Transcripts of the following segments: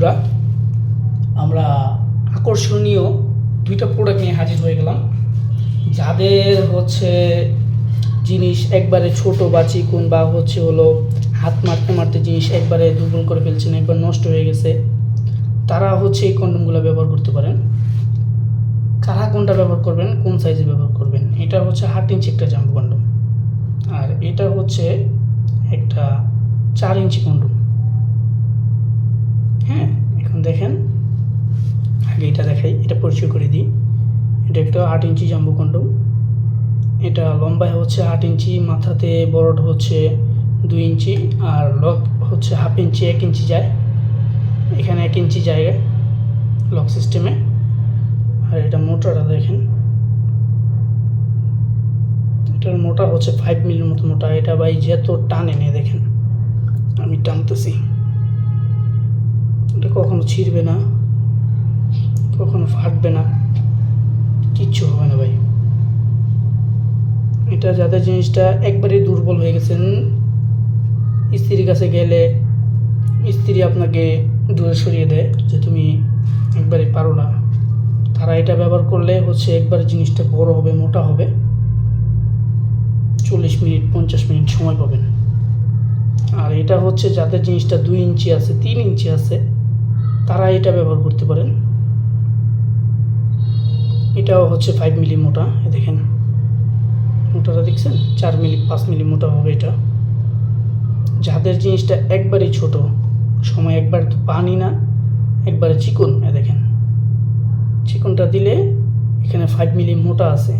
বন্ধুরা, আমরা আকর্ষণীয় দুইটা প্রোডাক্ট নিয়ে হাজির হয়ে গেলাম। যাদের হচ্ছে জিনিস একবারে ছোট বা চিকুন বা হচ্ছে হলো হাত মারতে মারতে জিনিস একবারে দুর্বল করে ফেলছেন, একবার নষ্ট হয়ে গেছে, তারা হচ্ছে এই কন্ডমগুলো ব্যবহার করতে পারেন। কারা কোনটা ব্যবহার করবেন, কোন সাইজে ব্যবহার করবেন, এটা হচ্ছে হাট ইঞ্চি একটা জাম্বু কন্ডম আর এটা হচ্ছে একটা চার ইঞ্চি কন্ডম হ্যাঁ এখন দেখেন আগে এটা দেখাই, এটা পরিচয় করে দিই। এটা একটা আট ইঞ্চি জাম্বু কন্ডম। এটা লম্বায় হচ্ছে আট ইঞ্চি, মাথাতে বড়টা হচ্ছে দুই ইঞ্চি, আর লক হচ্ছে হাফ ইঞ্চি, এক ইঞ্চি যায়। এখানে এক ইঞ্চি জায়গায় লক সিস্টেমে। আর এটা মোটাটা দেখেন। এটার মোটা হচ্ছে ফাইভ মিলির মতো মোটা। এটা ভাই যেত টানে নিয়ে দেখেন। আমি টানতেছি। এটা কখনো ছিঁড়বে না। ফাটবে না। কিচ্ছু হবে না ভাই। এটা যাদের জিনিসটা একবারে দুর্বল হয়ে গেছেন, স্ত্রীর কাছে গেলে স্ত্রী আপনাকে দূরে সরিয়ে দেয় যে তুমি একবারে পারো না। তারা এটা ব্যবহার করলে হচ্ছে একবার জিনিসটা বড় হবে, মোটা হবে। চল্লিশ মিনিট, পঞ্চাশ মিনিট সময় পাবেন। আর এটা হচ্ছে যাদের জিনিসটা দুই ইঞ্চি আছে, তিন ইঞ্চি আছে, তারা এটা ব্যবহার করতে পারেন। এটাও হচ্ছে ফাইভ মিলি মোটা দেখেন। মোটাটা দেখছেন? চার মিলি পাঁচ মিলি মোটা হবে এটা। যাদের জিনিসটা একবারই ছোট, সময় একবার পানি না, একবারে চিকন, এ দেখেন। চিকনটা দিলে এখানে ফাইভ মিলি মোটা আছে।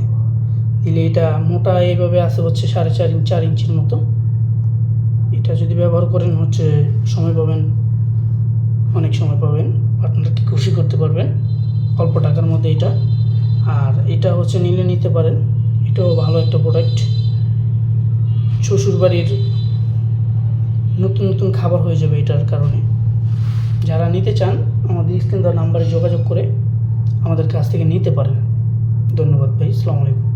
দিলে এটা মোটা এইভাবে আছে হচ্ছে সাড়ে চার ইঞ্চ চার ইঞ্চির মতো। এটা যদি ব্যবহার করেন হচ্ছে সময় পাবেন, অনেক সময় পাবেন। পার্টনারকে খুশি করতে পারবেন? অল্প টাকার মধ্যে এটা। আর এটা হচ্ছে নিলে নিতে পারেন। এটাও ভালো একটা প্রোডাক্ট শ্বশুরবাড়ির নতুন নতুন খাবার হয়ে যাবে এটার কারণে। যারা নিতে চান, আমাদের স্ক্রিন দেওয়া নাম্বারে যোগাযোগ করে আমাদের কাছ থেকে নিতে পারেন। ধন্যবাদ ভাই আলাইকুম।